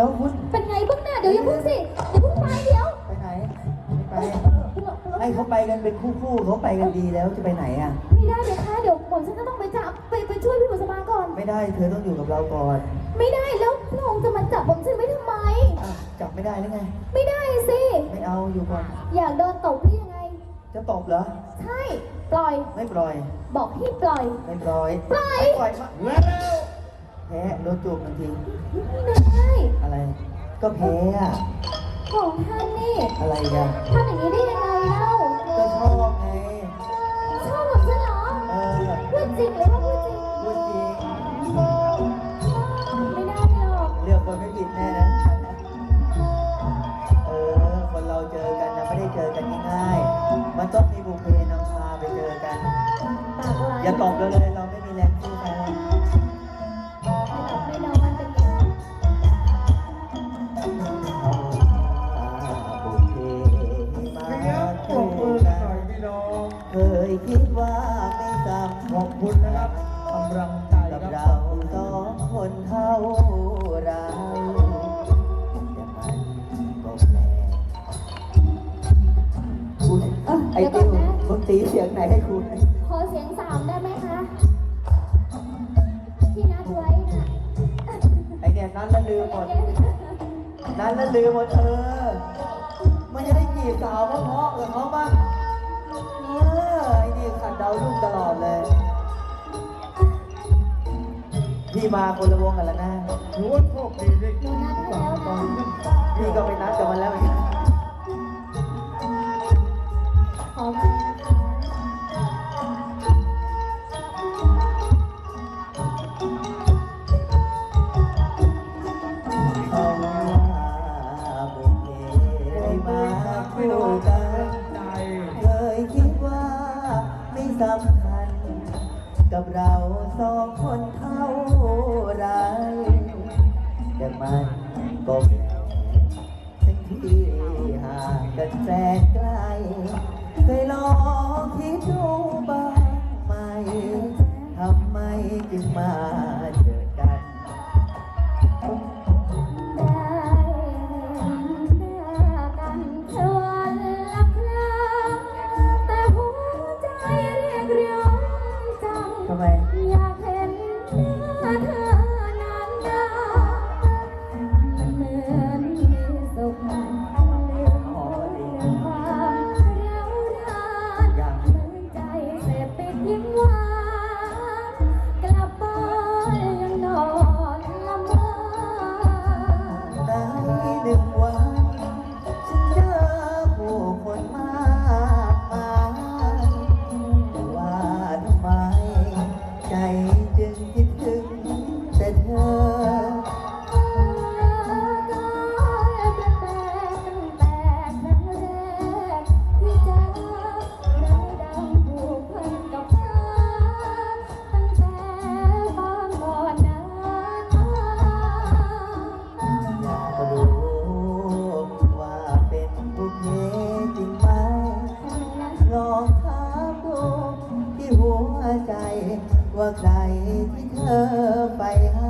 ดี๋ยวคุณเป็นไงบ้างน่ะเดี๋ยวอย่าเพิ่งสิอย่าเพิ่งไปเดี๋ยวไปไหนไม่ไปให้เขาไปกันเป็นคู่คู่ๆเขาไปกันดีแล้วจะไปไหนอะ ไม่ได้เลยค่ะเดี๋ยวผมฉันก็ต้องไปจับไปไปช่วยพี่บุษบาก่อน ไม่ได้เธอต้องอยู่กับเราก่อน ไม่ได้แล้วพระองค์จะมาจับผมฉันไว้ทำไมอะจับไม่ได้หรือไง ไม่ได้สิ ไม่เอาอยู่ก่อน อยากโดนตบหรือยังไง จะตบเหรอ ใช่ ปล่อย ไม่ปล่อย บอกให้ปล่อย ไม่ปล่อย ปล่อยไม่ปล่อยมาแล้วแพ้โดนจูบทันทีไม่ได้อะไร ก็แพ้อะของท่านนี่อะไรกันทำอย่างนี้ได้ยังไงเล่าก็ชอบไงชอบผมฉันเหรอเออพูดจริงหรือว่าพูดจริงพูดจริงไม่ได้หรอกเลือกคนไม่ผิดแน่นะเออคนเราเจอกันนะไม่ได้เจอกันง่ายๆมันต้องมีบุพเพนำพาไปเจอกัน ปากลายอย่าตอบเราเลยเราไม่มีแรงสู้ใครแล้ว ขอบคุณนะครับกำลังใจกับเราสองคนเท่าเรแต่มันก็แปลกคุณไอ้ติวมึงตีเสียงไหนให้คุณขอเสียงสามได้ไหมคะ ที่นัดไว้น่ะไอ้เนี่ยนั้นละลืมหมดนั้นละลืมหมดเออมันจะได้จีบสาวเพราะๆกับเขาบ้างเออไอ้นี่ขัดเดาลูกตลอดเลย พี่มาคนละวงกันแล้วนะถือว่าโชคดีได้หนูนัดให้แล้วนะพี่ก็ไปนัดกับมันแล้วเหมือนกันขอบคุณนะคะเอาว่าบุพเพมาคู่กัน ใจ เคยคิดว่าไม่สำคัญ กับเราสองคนเท่าไร แต่มันก็แปลกทั้งที่ห่างกันแสนไกลเคยลองคิดดูบ้างไหมทำไมจึงมา ว่าใครที่เธอไปหา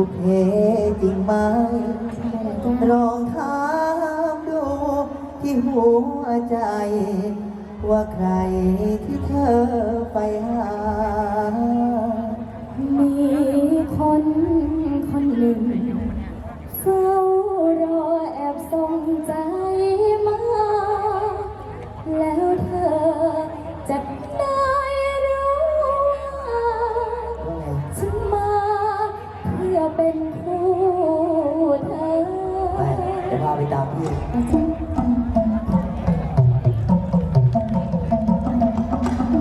บุเพจริงไหมลองถามดูที่หัวใจ ว่าใครที่เธอไป เป็นคู่เธอ ไปเดี๋ยวพาไปตามพี่